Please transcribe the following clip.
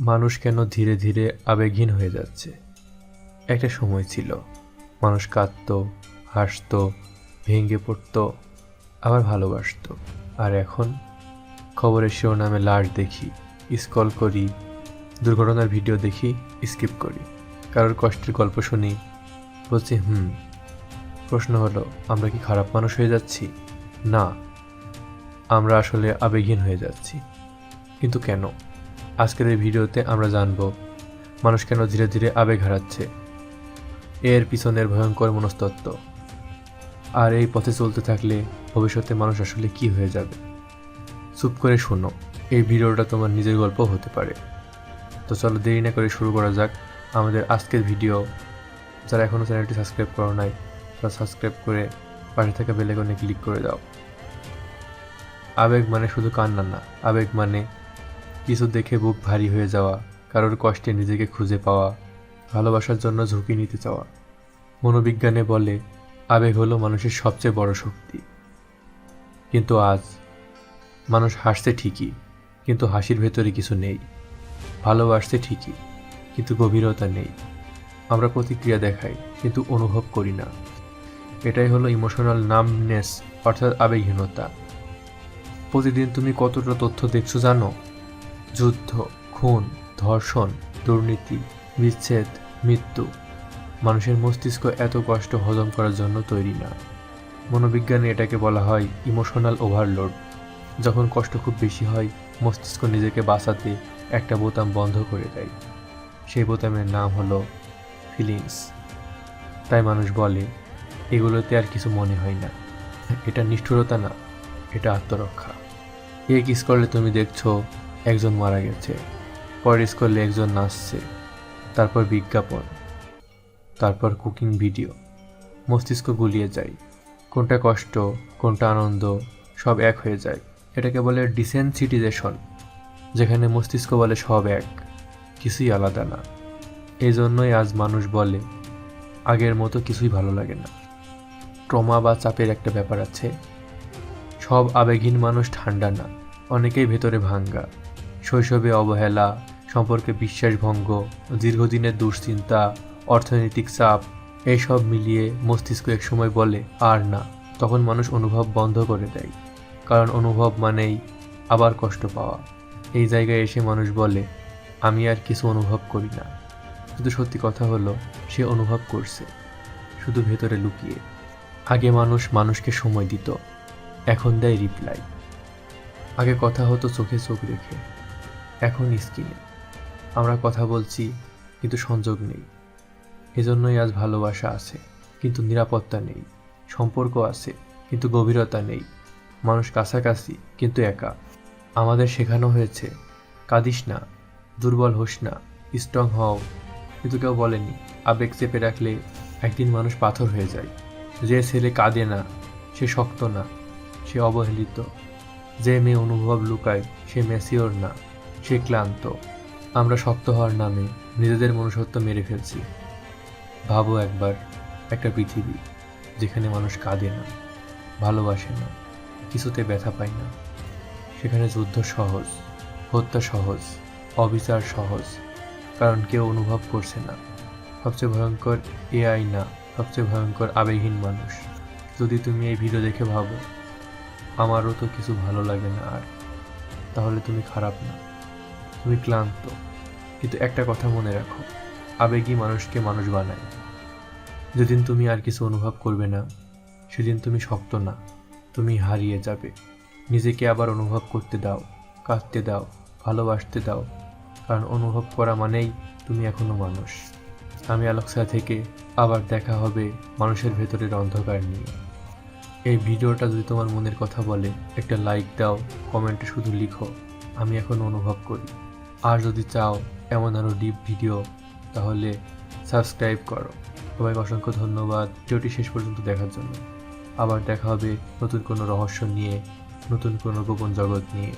মানুষ কেন ধীরে ধীরে আবেগহীন হয়ে যাচ্ছে? একটা সময় ছিল। মানুষ কাঁদতো, হাসতো, ভেঙে পড়তো, আবার ভালোবাসতো। আর এখন? খবরের শিরোনামে লাশ দেখি স্কল করি, দুর্ঘটনার ভিডিও দেখি, স্কিপ করি। কারোর কষ্টের গল্প শুনি, বলছি, হুম, প্রশ্ন হলো, আমরা কি খারাপ মানুষ হয়ে যাচ্ছি? না, আমরা আসলে আবেগহীন হয়ে যাচ্ছি। কিন্তু কেন? আজকের এই ভিডিওতে আমরা জানব, মানুষ কেন ধীরে ধীরে আবেগ হারাচ্ছে। এর পিছনের ভয়ঙ্কর মনস্তত্ত্ব। আর এই পথে চলতে থাকলে ভবিষ্যতে মানুষ আসলে কি হয়ে যাবে? চুপ করে শোনো, এই ভিডিওটা তোমার নিজের গল্প হতে পারে। তো চলো দেরি না করে শুরু করা যাক আমাদের আজকের ভিডিও। যারা এখনও চ্যানেলটি সাবস্ক্রাইব করো নাই, তারা সাবস্ক্রাইব করে পাশে থাকা বেলেকনে ক্লিক করে দাও। আবেগ মানে শুধু কান্না না, আবেগ মানে কিছু দেখে বুক ভারী হয়ে যাওয়া, কারোর কষ্টে নিজেকে খুঁজে পাওয়া, ভালোবাসার জন্য ঝুঁকি নিতে চাওয়া। মনোবিজ্ঞানে বলে, আবেগ হলো মানুষের সবচেয়ে বড় শক্তি। কিন্তু আজ, মানুষ হাসছে ঠিকই, কিন্তু হাসির ভেতরে কিছু নেই। ভালোবাসছে ঠিকই, কিন্তু গভীরতা নেই। আমরা প্রতিক্রিয়া দেখাই, কিন্তু অনুভব করি না। এটাই হলো ইমোশনাল নামনেস অর্থাৎ আবেগহীনতা। প্রতিদিন তুমি কতটা তথ্য দেখছ জানো? যুদ্ধ, খুন, ধর্ষণ, দুর্নীতি, বিচ্ছেদ, মৃত্যু। মানুষের মস্তিষ্ক এত কষ্ট হজম করার জন্য তৈরি না। মনোবিজ্ঞানে এটাকে বলা হয় ইমোশনাল ওভারলোড যখন কষ্ট খুব বেশি হয়, মস্তিষ্ক নিজেকে বাঁচাতে একটা বোতাম বন্ধ করে দেয়। সেই বোতামের নাম হলো ফিলিংস তাই মানুষ বলে, এগুলোতে আর কিছু মনে হয় না। এটা নিষ্ঠুরতা না, এটা আত্মরক্ষা। এ কিস করলে তুমি দেখছ একজন মারা গেছে। পরের করলে একজন নাচছে। তারপর বিজ্ঞাপন। তারপর কুকিং ভিডিও মস্তিষ্ক গুলিয়ে যায়। কোনটা কষ্ট, কোনটা আনন্দ, সব এক হয়ে যায়। এটাকে বলে ডিসেন্সিটিজেশন যেখানে মস্তিষ্ক বলে সব এক, কিছুই আলাদা না। এই জন্যই আজ মানুষ বলে, আগের মতো কিছুই ভালো লাগে না। ট্রমা বা চাপের একটা ব্যাপার আছে। সব আবেগহীন মানুষ ঠান্ডা না। অনেকেই ভেতরে ভাঙ্গা। শৈশবে অবহেলা, সম্পর্কে বিশ্বাসভঙ্গ, দীর্ঘদিনের দুশ্চিন্তা, অর্থনৈতিক চাপ এইসব মিলিয়ে মস্তিষ্ক একসময় বলে, আর না। তখন মানুষ অনুভব বন্ধ করে দেয়। কারণ অনুভব মানেই আবার কষ্ট পাওয়া। এই জায়গায় এসে মানুষ বলে, আমি আর কিছু অনুভব করি না। কিন্তু সত্যি কথা হলো, সে অনুভব করছে, শুধু ভেতরে লুকিয়ে। আগে মানুষ মানুষকে সময় দিত, এখন দেয় রিপ্লাই আগে কথা হতো চোখে চোখ রেখে। এখন স্ক্রিনে আমরা কথা বলছি, কিন্তু সংযোগ নেই। এজন্যই আজ ভালোবাসা আছে, কিন্তু নিরাপত্তা নেই। সম্পর্ক আছে, কিন্তু গভীরতা নেই। মানুষ কাছাকাছি, কিন্তু একা। আমাদের শেখানো হয়েছে, কাঁদিস না, দুর্বল হোস না স্ট্রং হও। কিন্তু কেউ বলেনি, আবেগ চেপে রাখলে একদিন মানুষ পাথর হয়ে যায়। যে ছেলে কাঁদে না, সে শক্ত না, সে অবহেলিত। যে মেয়ে অনুভব লুকায়, সে মেসিওর না। সে ক্লান্ত। আমরা শক্ত হওয়ার নামে নিজেদের মনুষ্যত্ব মেরে ফেলছি। ভাবো একবার, একটা পৃথিবী যেখানে মানুষ কাঁদে না, ভালোবাসে না, কিছুতে ব্যথা পায় না। সেখানে যুদ্ধ সহজ, হত্যা সহজ, অবিচার সহজ, কারণ কেউ অনুভব করছে না। সবচেয়ে ভয়ঙ্কর এআই না, সবচেয়ে ভয়ঙ্কর আবেগহীন মানুষ। যদি তুমি এই ভিডিও দেখে ভাবো, আমারও তো কিছু ভালো লাগে না আর, তাহলে তুমি খারাপ না। তুমি ক্লান্ত। কিন্তু একটা কথা মনে রাখো আবেগই মানুষকে মানুষ বানায়। যেদিন তুমি আর কিছু অনুভব করবে না, সেদিন তুমি শক্ত না, তুমি হারিয়ে যাবে। নিজেকে আবার অনুভব করতে দাও, কাঁদতে দাও, ভালোবাসতে দাও, কারণ অনুভব করা মানেই তুমি এখনও মানুষ। আমি আলোকসা থেকে আবার দেখা হবে মানুষের ভেতরের অন্ধকার নিয়ে। এই ভিডিওটা যদি তোমার মনের কথা বলে, একটা লাইক দাও, কমেন্টে শুধু লিখো, আমি এখন অনুভব করি। আর যদি চাও এমন আরও ডিপ ভিডিও তাহলে সাবস্ক্রাইব করো। সবাইকে অসংখ্য ধন্যবাদ। ভিডিওটি শেষ পর্যন্ত দেখার জন্য। আবার দেখা হবে নতুন কোনো রহস্য নিয়ে, নতুন কোনো গোপন জগৎ নিয়ে।